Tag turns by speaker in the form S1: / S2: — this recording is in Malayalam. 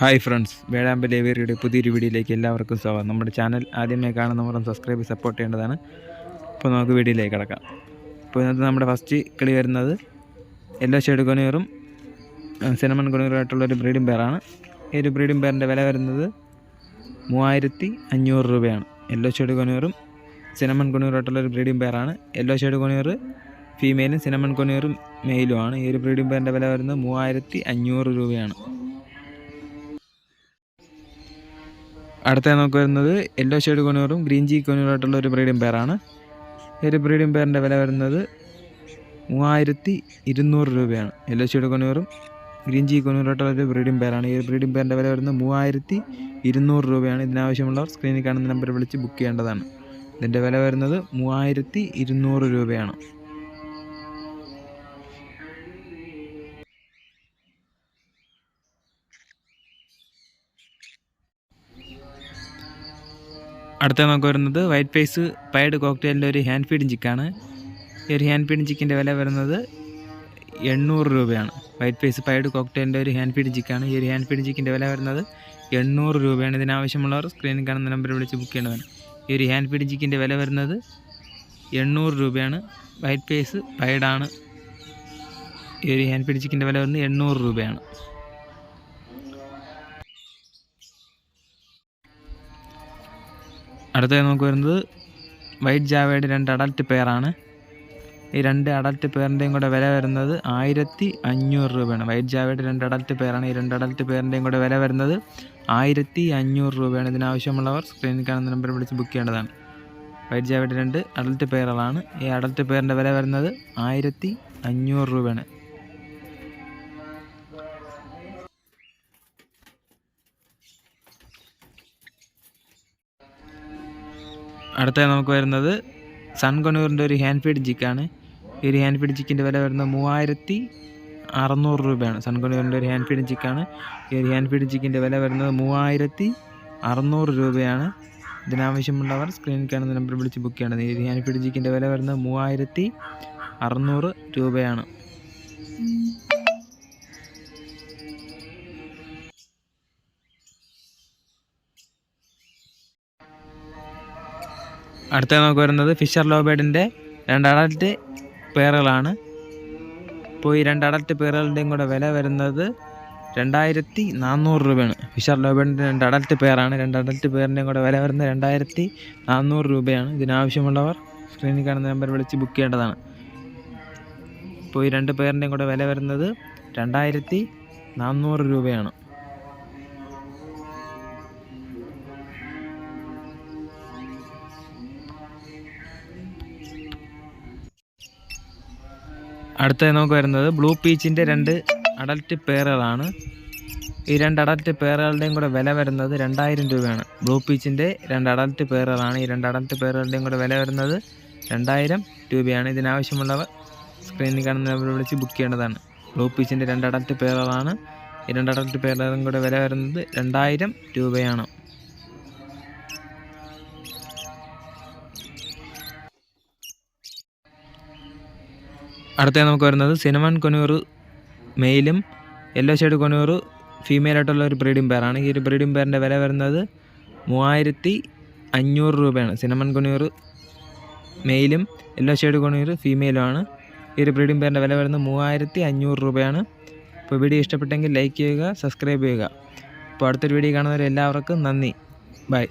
S1: ഹായ് ഫ്രണ്ട്സ് വേഴാമ്പ ലേവേറിയുടെ പുതിയൊരു വീഡിയോയിലേക്ക് എല്ലാവർക്കും സ്വാഗതം. നമ്മുടെ ചാനൽ ആദ്യമേ കാണുന്നവർ സബ്സ്ക്രൈബ് സപ്പോർട്ട് ചെയ്യേണ്ടതാണ്. അപ്പോൾ നമുക്ക് വീഡിയോയിലേക്ക് കിടക്കാം. ഇപ്പോൾ ഇതിനകത്ത് നമ്മുടെ ഫസ്റ്റ് കളി വരുന്നത് യെല്ലോ ഷെയ്ഡ് കൊനീറും സിനമൺ കൊനിയറുമായിട്ടുള്ള ഒരു ബ്രീഡിംഗ് പെയറാണ് ഈ ഒരു ബ്രീഡിംഗ് പെയറിന്റെ വില വരുന്നത് മൂവായിരത്തി അഞ്ഞൂറ് രൂപയാണ്. യെല്ലോ ഷെയ്ഡ് കൊനീറും സിനമൺ കൊനിയറുമായിട്ടുള്ള ഒരു ബ്രീഡിംഗ് പെയറാണ് യെല്ലോ ഷെയ്ഡ് കൊനീർ ഫീമെയിലും സിനമൺ കൊനീറും മെയിലുമാണ് ഈ ഒരു ബ്രീഡിംഗ് പെയറിന്റെ വില വരുന്നത് മൂവായിരത്തി അഞ്ഞൂറ് രൂപയാണ്. അടുത്ത നമുക്ക് വരുന്നത് യെല്ലോ ഷെയ്ഡ് കൊനൂറും ഗ്രീൻ ജി കൊനൂറായിട്ടുള്ള ഒരു ബ്രീഡിംഗ് പെയറാണ് ഒരു ബ്രീഡിംഗ് പെയറിന്റെ വില വരുന്നത് മൂവായിരത്തി ഇരുന്നൂറ് രൂപയാണ്. യെല്ലോ ഷെയ്ഡ് കൊനൂറും ഗ്രീൻ ജി കൊനൂറായിട്ടുള്ള ഒരു ബ്രീഡിംഗ് പെയറാണ് ഈ ബ്രീഡിംഗ് പെയറിന്റെ വില വരുന്നത് മൂവായിരത്തി ഇരുന്നൂറ് രൂപയാണ്. ഇതിനാവശ്യമുള്ളവർ സ്ക്രീനിൽ കാണുന്ന നമ്പർ വിളിച്ച് ബുക്ക് ചെയ്യേണ്ടതാണ്. ഇതിന്റെ വില വരുന്നത് മൂവായിരത്തി ഇരുന്നൂറ് രൂപയാണ്. അടുത്ത നമുക്ക് വരുന്നത് വൈറ്റ് പേസ് പൈഡ് കോക്ടെയിലിന്റെ ഒരു ഹാൻഡ് ഫീഡിങ് ചിക്കാണ് ഈ ഒരു ഹാൻഡ് ഫീഡിങ് ചിക്കിന്റെ വില വരുന്നത് എണ്ണൂറ് രൂപയാണ്. വൈറ്റ് പേസ് പൈഡ് കോക്ടെയിലിന്റെ ഒരു ഹാൻഡ് ഫീഡിങ് ചിക്കാണ് ഈ ഒരു ഹാൻഡ് ഫീഡിങ് ചിക്കിന്റെ വില വരുന്നത് എണ്ണൂറ് രൂപയാണ്. ഇതിനാവശ്യമുള്ളവർ സ്ക്രീനിൽ കാണുന്ന നമ്പറിൽ വിളിച്ച് ബുക്ക് ചെയ്യേണ്ടതാണ്. ഈ ഒരു ഹാൻഡ് ഫീഡിങ് ചിക്കിന്റെ വില വരുന്നത് എണ്ണൂറ് രൂപയാണ്. വൈറ്റ് ഫേസ് പയഡാണ് ഈ ഒരു ഹാൻഡ് ഫീഡ് ചിക്കിന്റെ വില വരുന്നത് എണ്ണൂറ് രൂപയാണ്. അടുത്തത് നമുക്ക് വരുന്നത് വൈറ്റ് ജാവയുടെ രണ്ട് അഡൽട്ട് പെയറാണ് ഈ രണ്ട് അഡൽട്ട് പെയറിന്റെയും കൂടെ വില വരുന്നത് ആയിരത്തി അഞ്ഞൂറ് രൂപയാണ്. വൈറ്റ് ജാവയുടെ രണ്ട് അഡൽട്ട് പെയറാണ് ഈ രണ്ട് അഡൽട്ട് പെയറിന്റെയും കൂടെ വില വരുന്നത് ആയിരത്തി അഞ്ഞൂറ് രൂപയാണ്. ഇതിനാവശ്യമുള്ളവർ സ്ക്രീനിൽ കാണുന്ന നമ്പർ വിളിച്ച് ബുക്ക് ചെയ്യേണ്ടതാണ്. വൈറ്റ് ജാവയുടെ രണ്ട് അഡൽട്ട് പെയറുകളാണ് ഈ അഡൽട്ട് പെയറിന്റെ വില വരുന്നത് ആയിരത്തി അഞ്ഞൂറ് രൂപയാണ്. അടുത്ത നമുക്ക് വരുന്നത് സൺ കൊനൂറിന്റെ ഒരു ഹാൻഡ് ഫീഡ് ജിക്കാണ് ഈ ഒരു ഹാൻഡ് ഫീഡ് ജിക്കിന്റെ വില വരുന്നത് മൂവായിരത്തി അറുന്നൂറ് രൂപയാണ്. സൺ കൊനൂറിന്റെ ഒരു ഹാൻഡ് ഫീഡ് ജിക്കാണ് ഈ ഒരു ഹാൻഡ് ഫീഡ് ജിക്കിന്റെ വില വരുന്നത് മൂവായിരത്തി അറുന്നൂറ് രൂപയാണ്. ഇതിനാവശ്യമുള്ളവർ സ്ക്രീനിൽ കാണുന്ന നമ്പർ വിളിച്ച് ബുക്ക് ചെയ്യണം ഈ ഹാൻഡ് ഫീഡ് ജിക്കിന്റെ വില വരുന്നത് മൂവായിരത്തി അറുന്നൂറ് രൂപയാണ്. അടുത്ത നമുക്ക് വരുന്നത് ഫിഷർ ലോബേഡിന്റെ രണ്ട് അഡൽറ്റ് പേറുകളാണ്. ഇപ്പോൾ ഈ രണ്ട് അഡൽറ്റ് പേറുകളുടെയും കൂടെ വില വരുന്നത് രണ്ടായിരത്തി നാനൂറ് രൂപയാണ്. ഫിഷർ ലോബേഡിന്റെ രണ്ട് അഡൽറ്റ് പേറാണ്. രണ്ട് അഡൽറ്റ് പേറിന്റെയും കൂടെ വില വരുന്നത് രണ്ടായിരത്തി നാനൂറ് രൂപയാണ്. ഇതിനാവശ്യമുള്ളവർ സ്ക്രീനിൽ കാണുന്ന നമ്പർ വിളിച്ച് ബുക്ക് ചെയ്യേണ്ടതാണ്. ഇപ്പോൾ ഈ രണ്ട് പേറിന്റെയും കൂടെ വില വരുന്നത് രണ്ടായിരത്തി നാനൂറ് രൂപയാണ്. അടുത്തത് നമുക്ക് വരുന്നത് ബ്ലൂ പീച്ചിന്റെ രണ്ട് അഡൽറ്റ് പേറുകളാണ്. ഈ രണ്ട് അഡൽറ്റ് പേറുകളുടെയും കൂടെ വില വരുന്നത് രണ്ടായിരം രൂപയാണ്. ബ്ലൂ പീച്ചിന്റെ രണ്ട് അഡൽറ്റ് പേറുകളാണ്. ഈ രണ്ട് അഡൽറ്റ് പേറുകളുടെയും കൂടെ വില വരുന്നത് രണ്ടായിരം രൂപയാണ്. ഇതിനാവശ്യമുള്ളവർ സ്ക്രീനിൽ കാണുന്ന നമ്പർ വിളിച്ച് ബുക്ക് ചെയ്യേണ്ടതാണ്. ബ്ലൂ പീച്ചിന്റെ രണ്ട് അഡൽറ്റ് പേറുകളാണ്. ഈ രണ്ട് അഡൽറ്റ് പേറുകളും കൂടെ വില വരുന്നത് രണ്ടായിരം രൂപയാണ്. അടുത്ത നമുക്ക് വരുന്നത് സിനമൺ കൊനൂർ മെയിലും യെല്ലോ ഷെയ്ഡ് കൊനൂർ ഫീമെയിലായിട്ടുള്ള ഒരു ബ്രീഡിംഗ് പെയറാണ് ഈ ഒരു ബ്രീഡിംഗ് പെയറിന്റെ വില വരുന്നത് മൂവായിരത്തി അഞ്ഞൂറ് രൂപയാണ്. സിനമൺ കൊനൂർ മെയിലും യെല്ലോ ഷെയ്ഡ് കൊനൂർ ഫീമെയിലുമാണ് ഈ ഒരു ബ്രീഡിംഗ് പെയറിന്റെ വില വരുന്നത് മൂവായിരത്തി അഞ്ഞൂറ് രൂപയാണ്. അപ്പോൾ വീഡിയോ ഇഷ്ടപ്പെട്ടെങ്കിൽ ലൈക്ക് ചെയ്യുക സബ്സ്ക്രൈബ് ചെയ്യുക. അപ്പോൾ അടുത്തൊരു വീഡിയോ കാണുന്നവരെ എല്ലാവർക്കും നന്ദി. ബൈ